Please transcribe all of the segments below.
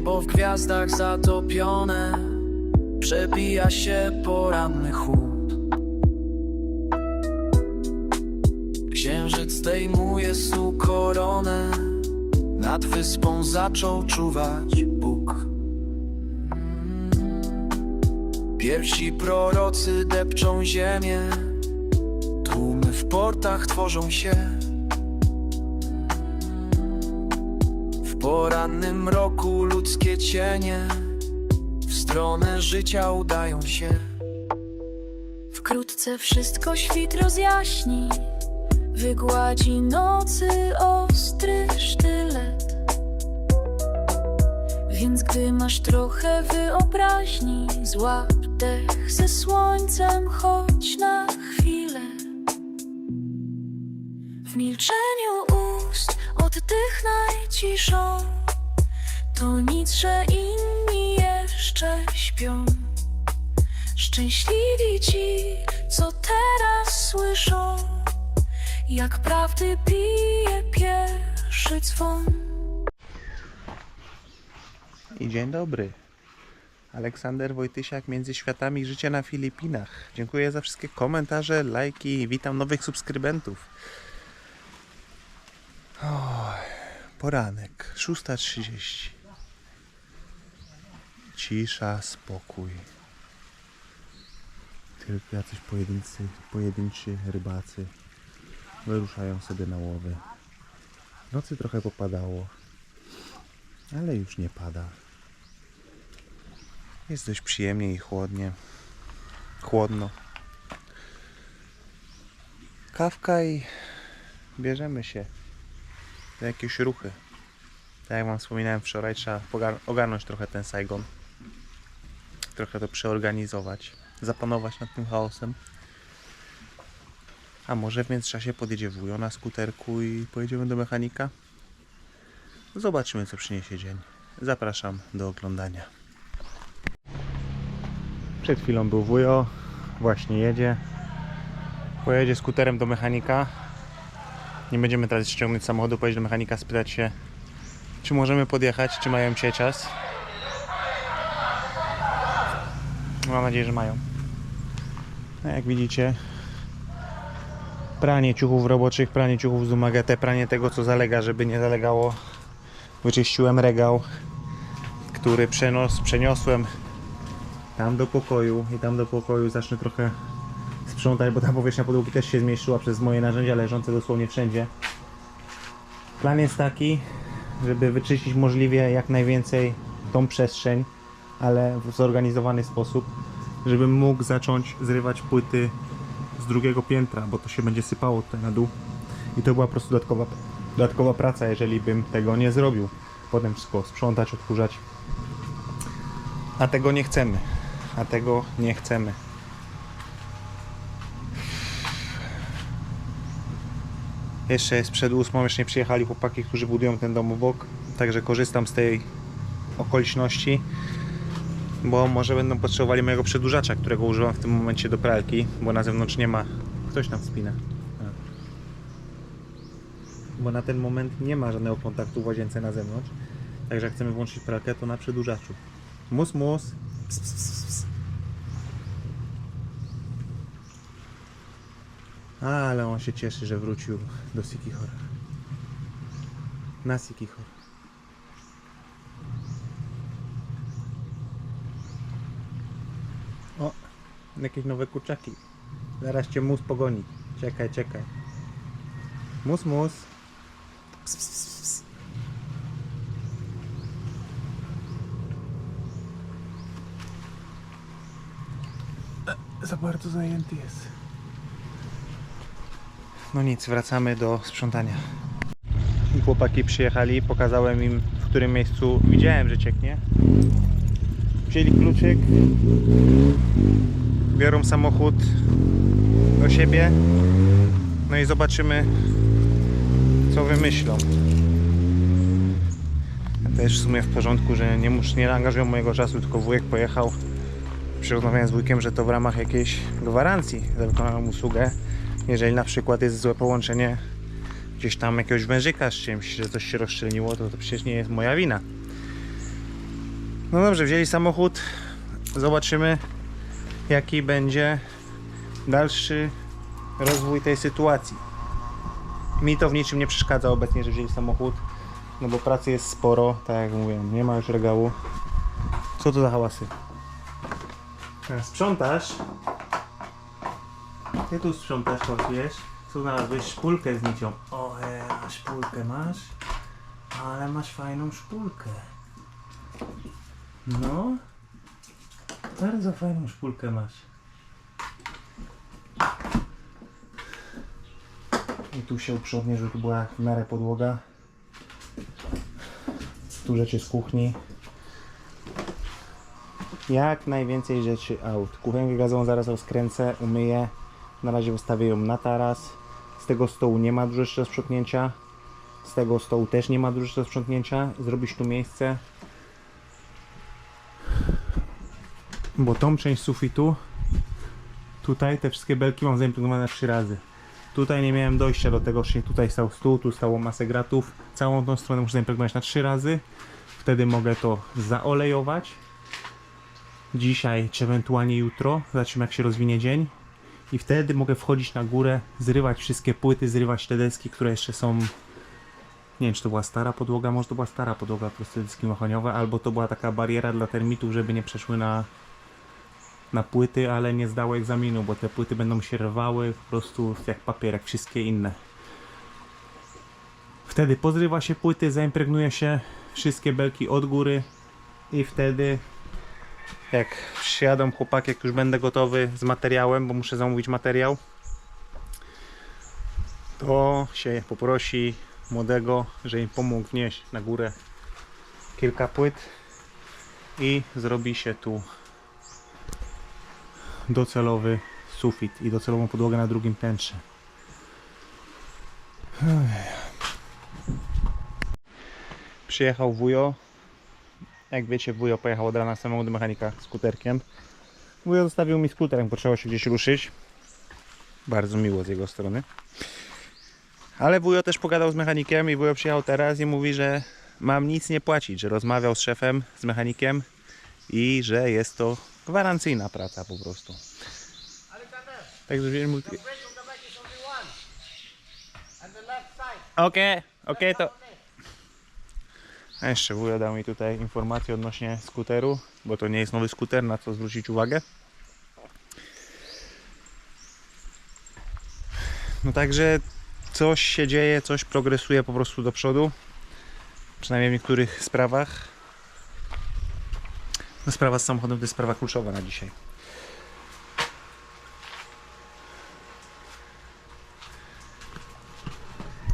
Niebo w gwiazdach zatopione Przebija się poranny chłód. Księżyc zdejmuje su koronę Nad wyspą zaczął czuwać Bóg. Pierwsi prorocy depczą ziemię Tłumy w portach tworzą się. W porannym roku ludzkie cienie W stronę życia udają się Wkrótce wszystko świt rozjaśni, wygładzi nocy ostry sztylet. Więc gdy masz trochę wyobraźni, złap dech ze słońcem, choć na chwilę. W milczeniu ust oddychnaj ciszą, to nic, że inni jeszcze śpią. Szczęśliwi ci, co teraz słyszą, jak prawdy bije pierwszy dzwon. I dzień dobry. Aleksander Wojtysiak między światami życia na Filipinach. Dziękuję za wszystkie komentarze, lajki. Witam nowych subskrybentów. Oj, poranek, 6.30. Cisza, spokój. Tylko jacyś pojedyncy, pojedynczy rybacy wyruszają sobie na łowy. Nocy trochę popadało, ale już nie pada. Jest dość przyjemnie i chłodnie. Chłodno. Kawka i bierzemy się za jakieś ruchy. Tak jak wam wspominałem wczoraj, trzeba ogarnąć trochę ten Saigon. Trochę to przeorganizować. Zapanować nad tym chaosem. A może w międzyczasie podjedzie wujo na skuterku i pojedziemy do mechanika? Zobaczymy co przyniesie dzień. Zapraszam do oglądania. Przed chwilą był wujo, właśnie jedzie. Pojedzie skuterem do mechanika. Nie będziemy teraz ściągnąć samochodu, pojedzie do mechanika, spytać się, czy możemy podjechać, czy mają dzisiaj czas. Mam nadzieję, że mają. No jak widzicie, pranie ciuchów roboczych, pranie ciuchów z pranie tego, co zalega, żeby nie zalegało. Wyczyściłem regał, który przenos, przeniosłem tam do pokoju i tam do pokoju zacznę trochę sprzątać, bo ta powierzchnia podłogi też się zmniejszyła przez moje narzędzia leżące dosłownie wszędzie. Plan jest taki, żeby wyczyścić możliwie jak najwięcej tą przestrzeń, ale w zorganizowany sposób, żebym mógł zacząć zrywać płyty z drugiego piętra, bo to się będzie sypało tutaj na dół. I to była po prostu dodatkowa, dodatkowa praca, jeżeli bym tego nie zrobił. Potem wszystko sprzątać, odkurzać. A tego nie chcemy. A tego nie chcemy. Jeszcze jest przed ósmą, jeszcze nie przyjechali chłopaki, którzy budują ten dom obok. Także korzystam z tej okoliczności, bo może będą potrzebowali mojego przedłużacza, którego używam w tym momencie do pralki, bo na zewnątrz nie ma. Ktoś tam wspina. Bo na ten moment nie ma żadnego kontaktu w łazience na zewnątrz. Także jak chcemy włączyć pralkę, to na przedłużaczu. Mus, mus. Ps, ps, ps, ps. Ale on się cieszy, że wrócił do Sikihora. Na Sikihor. O, jakieś nowe kurczaki. Zaraz cię mus pogoni. Czekaj, czekaj. Mus, mus. Ps, ps, ps, Za bardzo zajęty jest. No nic, wracamy do sprzątania. Chłopaki przyjechali, pokazałem im w którym miejscu widziałem, że cieknie. Wzięli kluczyk, biorą samochód do siebie, no i zobaczymy co wymyślą. Też w sumie w porządku, że nie, mus, nie angażują mojego czasu, tylko wujek pojechał. Rozmawiałem z wujkiem, że to w ramach jakiejś gwarancji za wykonaną usługę. Jeżeli na przykład jest złe połączenie gdzieś tam jakiegoś wężyka z czymś, że coś się rozszczelniło, to, to przecież nie jest moja wina. No dobrze, wzięli samochód. Zobaczymy, jaki będzie dalszy rozwój tej sytuacji. Mi to w niczym nie przeszkadza obecnie, że wzięli samochód, no bo pracy jest sporo, tak jak mówiłem, nie ma już regału. Co to za hałasy? E, Sprzątasz? Ty tu sprzątasz, wiesz? Co znalazłeś? Szpulkę z nicią. O, e, szpulkę masz? Ale masz fajną szpulkę. No. Bardzo fajną szpulkę masz. I tu się uprzednie, żeby tu była w miarę podłoga. Tu rzeczy z kuchni. Jak najwięcej rzeczy aut. Kuchenkę gazową zaraz rozkręcę, umyję. Na razie wystawię ją na taras. Z tego stołu nie ma dużo jeszcze sprzątnięcia. Z tego stołu też nie ma dużo sprzątnięcia. Zrobić tu miejsce. Bo tą część sufitu, tutaj te wszystkie belki mam zaimpregnowane trzy razy. Tutaj nie miałem dojścia do tego, że tutaj stał stół, tu stało masę gratów. Całą tą stronę muszę zaimpregnować na trzy razy. Wtedy mogę to zaolejować. Dzisiaj czy ewentualnie jutro. Zobaczymy jak się rozwinie dzień. I wtedy mogę wchodzić na górę, zrywać wszystkie płyty, zrywać te deski, które jeszcze są nie wiem, czy to była stara podłoga, może to była stara podłoga, po prostu deski mahoniowe, albo to była taka bariera dla termitów, żeby nie przeszły na, na płyty, ale nie zdały egzaminu, bo te płyty będą się rwały po prostu jak papier, jak wszystkie inne. Wtedy pozrywa się płyty, zaimpregnuje się wszystkie belki od góry i wtedy jak przyjadą chłopaki, jak już będę gotowy z materiałem, bo muszę zamówić materiał, to się poprosi młodego, że im pomógł wnieść na górę kilka płyt i zrobi się tu docelowy sufit i docelową podłogę na drugim piętrze. Przyjechał wujo. Jak wiecie, wujo pojechał od rana do mechanika skuterkiem. Wujo zostawił mi skuter, bo trzeba się gdzieś ruszyć. Bardzo miło z jego strony. Ale wujo też pogadał z mechanikiem i wujo przyjechał teraz i mówi, że mam nic nie płacić, że rozmawiał z szefem, z mechanikiem i że jest to gwarancyjna praca po prostu. Także wiem, mówi- Okej, okej to. A jeszcze wujo dał mi tutaj informację odnośnie skuteru, bo to nie jest nowy skuter, na co zwrócić uwagę. No także coś się dzieje, coś progresuje po prostu do przodu. Przynajmniej w niektórych sprawach. No sprawa z samochodem to jest sprawa kluczowa na dzisiaj.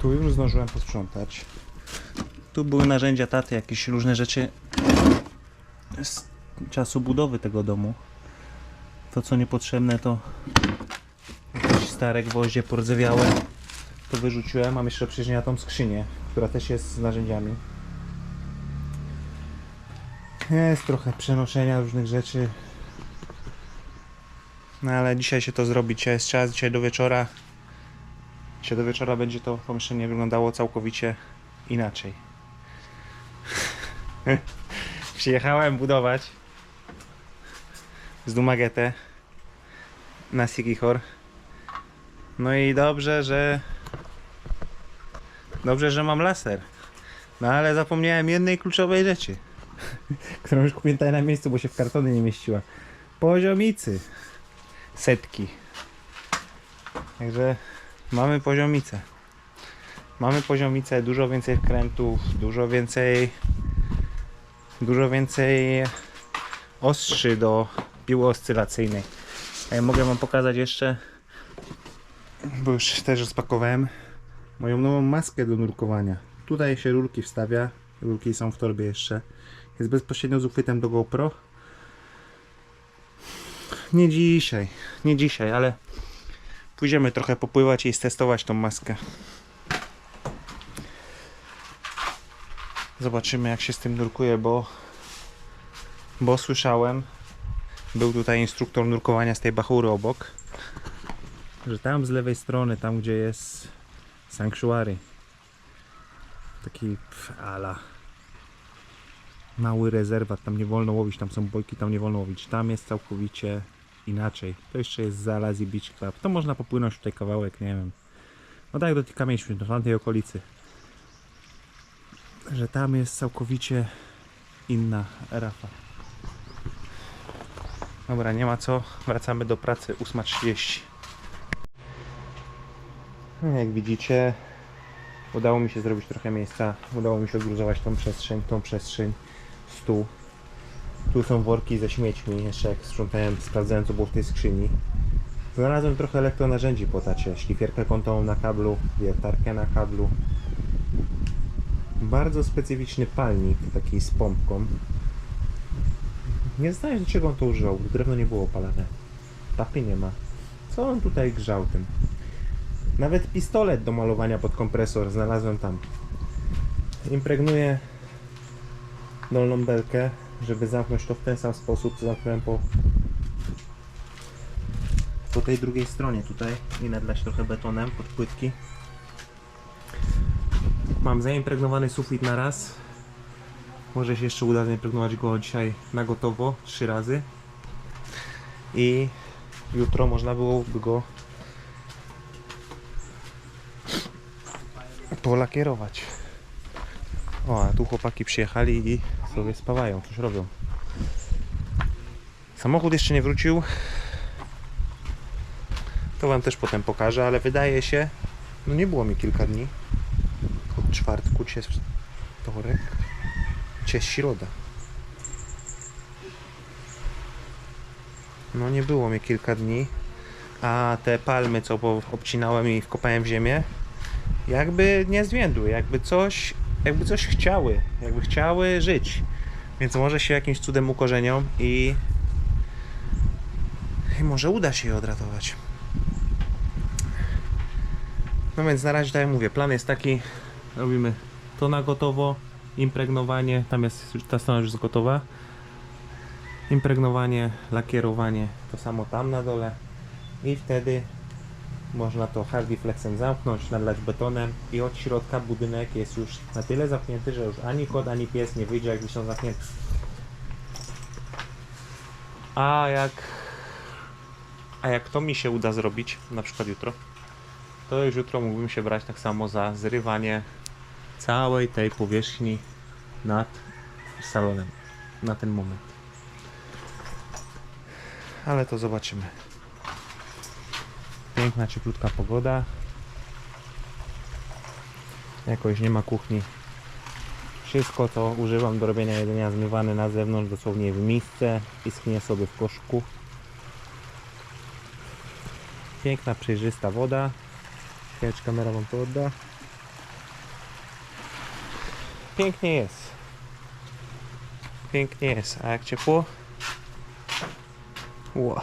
Tu już zdążyłem posprzątać. Tu były narzędzia taty, jakieś różne rzeczy z czasu budowy tego domu. To co niepotrzebne to jakieś stare gwoździe pordzewiałe to wyrzuciłem. Mam jeszcze przecież na tą skrzynię, która też jest z narzędziami. Jest trochę przenoszenia różnych rzeczy. No ale dzisiaj się to zrobi. Dzisiaj jest czas, dzisiaj do wieczora. Dzisiaj do wieczora będzie to pomieszczenie wyglądało całkowicie inaczej. Przyjechałem budować z Dumagetę na Sigihor. No i dobrze, że Dobrze, że mam laser. No ale zapomniałem jednej kluczowej rzeczy, którą już kupiłem tutaj na miejscu, bo się w kartony nie mieściła. Poziomicy. Setki. Także mamy poziomicę. Mamy poziomicę, dużo więcej wkrętów, dużo więcej dużo więcej ostrzy do piły oscylacyjnej. Ja mogę wam pokazać jeszcze, bo już też rozpakowałem moją nową maskę do nurkowania. Tutaj się rurki wstawia, rurki są w torbie jeszcze. Jest bezpośrednio z uchwytem do GoPro. Nie dzisiaj, nie dzisiaj, ale pójdziemy trochę popływać i stestować tą maskę. Zobaczymy jak się z tym nurkuje, bo bo słyszałem, był tutaj instruktor nurkowania z tej bachury obok, że tam z lewej strony, tam gdzie jest Sanctuary. Taki ala. Mały rezerwat, tam nie wolno łowić, tam są bojki, tam nie wolno łowić. Tam jest całkowicie inaczej. To jeszcze jest Zalazi Beach Club. To można popłynąć tutaj kawałek, nie wiem. No tak, dotyka mieliśmy do tamtej okolicy. Że tam jest całkowicie inna rafa. Dobra, nie ma co. Wracamy do pracy 8.30. No, Jak widzicie, udało mi się zrobić trochę miejsca. Udało mi się odgruzować tą przestrzeń, tą przestrzeń, stół. Tu są worki ze śmiećmi. Jeszcze jak sprzątałem, sprawdzałem co było w tej skrzyni. Znalazłem trochę elektronarzędzi po tacie. Szlifierkę kątową na kablu, wiertarkę na kablu. Bardzo specyficzny palnik, taki z pompką. Nie znałem do czego on to używał, drewno nie było opalane. Tapy nie ma. Co on tutaj grzał tym? Nawet pistolet do malowania pod kompresor znalazłem tam. Impregnuję dolną belkę, żeby zamknąć to w ten sam sposób, co zamknąłem po, po tej drugiej stronie tutaj i nadlać trochę betonem pod płytki. Mam zaimpregnowany sufit na raz. Może się jeszcze uda zaimpregnować go dzisiaj na gotowo, trzy razy. I jutro można byłoby go polakierować. O, a tu chłopaki przyjechali i sobie spawają, coś robią. Samochód jeszcze nie wrócił. To wam też potem pokażę, ale wydaje się, no nie było mi kilka dni. Od czwartku, jest wtorek, jest środa. No nie było mi kilka dni. A te palmy, co obcinałem i wkopałem w ziemię, jakby nie zwiędły, jakby coś, jakby coś chciały, jakby chciały żyć. Więc może się jakimś cudem ukorzenią i, i może uda się je odratować. No więc na razie, tak jak mówię, plan jest taki, robimy to na gotowo, impregnowanie, tam jest, ta strona już jest gotowa. Impregnowanie, lakierowanie, to samo tam na dole i wtedy można to Hardy Flexem zamknąć, nadlać betonem i od środka budynek jest już na tyle zamknięty, że już ani kot, ani pies nie wyjdzie, jakby są zamknięte. A jak a jak to mi się uda zrobić, na przykład jutro, to już jutro mógłbym się brać tak samo za zrywanie całej tej powierzchni nad salonem na ten moment. Ale to zobaczymy. Piękna, cieplutka pogoda. Jakoś nie ma kuchni. Wszystko co używam do robienia jedzenia zmywane na zewnątrz, dosłownie w misce i sobie w koszku. Piękna, przejrzysta woda. Ciekawe, kamera wam to odda. Pięknie jest. Pięknie jest. A jak ciepło? Ło.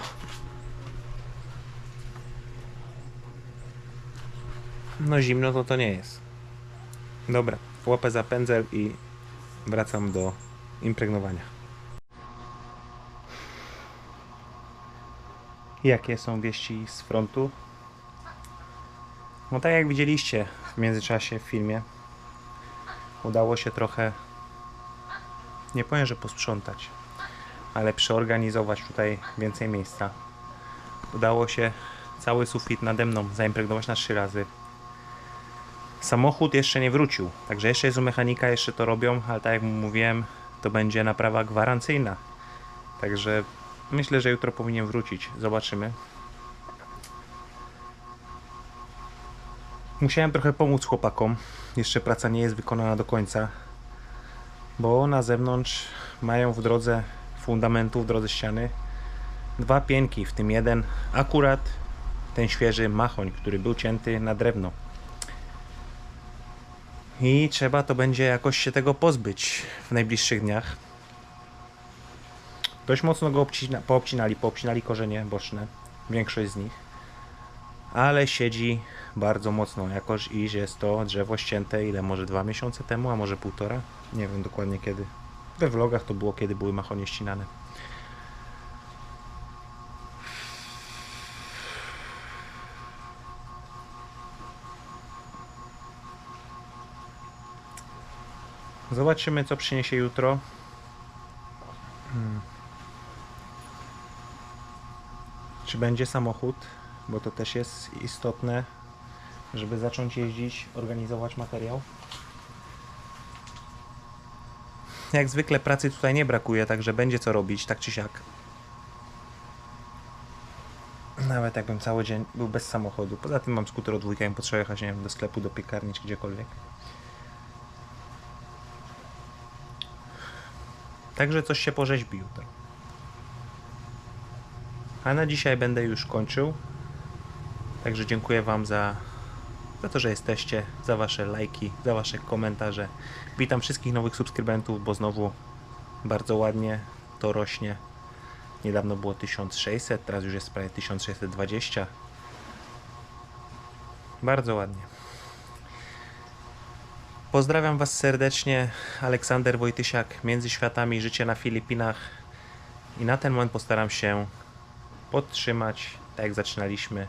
No zimno to to nie jest. Dobra, łapę za pędzel i wracam do impregnowania. Jakie są wieści z frontu? No tak jak widzieliście w międzyczasie w filmie, udało się trochę, nie powiem, że posprzątać, ale przeorganizować tutaj więcej miejsca. Udało się cały sufit nade mną zaimpregnować na trzy razy. Samochód jeszcze nie wrócił, także jeszcze jest u mechanika, jeszcze to robią, ale tak jak mówiłem, to będzie naprawa gwarancyjna. Także myślę, że jutro powinien wrócić. Zobaczymy. Musiałem trochę pomóc chłopakom. Jeszcze praca nie jest wykonana do końca, bo na zewnątrz mają w drodze fundamentu, w drodze ściany dwa pięki, w tym jeden akurat ten świeży machoń, który był cięty na drewno. I trzeba to będzie jakoś się tego pozbyć w najbliższych dniach. Dość mocno go obcina, poobcinali, poobcinali korzenie boczne, większość z nich. Ale siedzi bardzo mocno, jakoż iż jest to drzewo ścięte ile może dwa miesiące temu, a może półtora. Nie wiem dokładnie kiedy. We vlogach to było kiedy były machonie ścinane. Zobaczymy co przyniesie jutro. Hmm. Czy będzie samochód? Bo to też jest istotne, żeby zacząć jeździć, organizować materiał. Jak zwykle pracy tutaj nie brakuje, także będzie co robić, tak czy siak. Nawet jakbym cały dzień był bez samochodu. Poza tym mam skuter od dwójkę, jakbym potrzebował jechać nie wiem, do sklepu, do piekarni czy gdziekolwiek. Także coś się porzeźbi jutro. A na dzisiaj będę już kończył. Także dziękuję Wam za, za to, że jesteście, za Wasze lajki, za Wasze komentarze. Witam wszystkich nowych subskrybentów, bo znowu bardzo ładnie to rośnie. Niedawno było 1600, teraz już jest prawie 1620. Bardzo ładnie. Pozdrawiam Was serdecznie. Aleksander Wojtysiak, Między Światami, Życie na Filipinach. I na ten moment postaram się podtrzymać, tak jak zaczynaliśmy,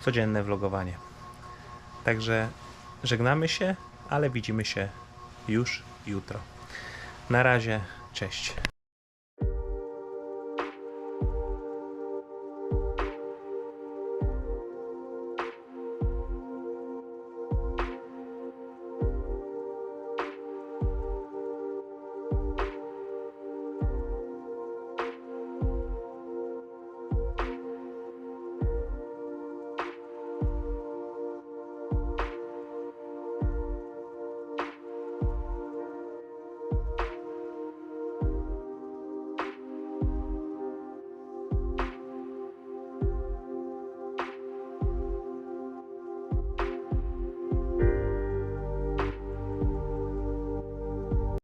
codzienne vlogowanie. Także żegnamy się, ale widzimy się już jutro. Na razie, cześć.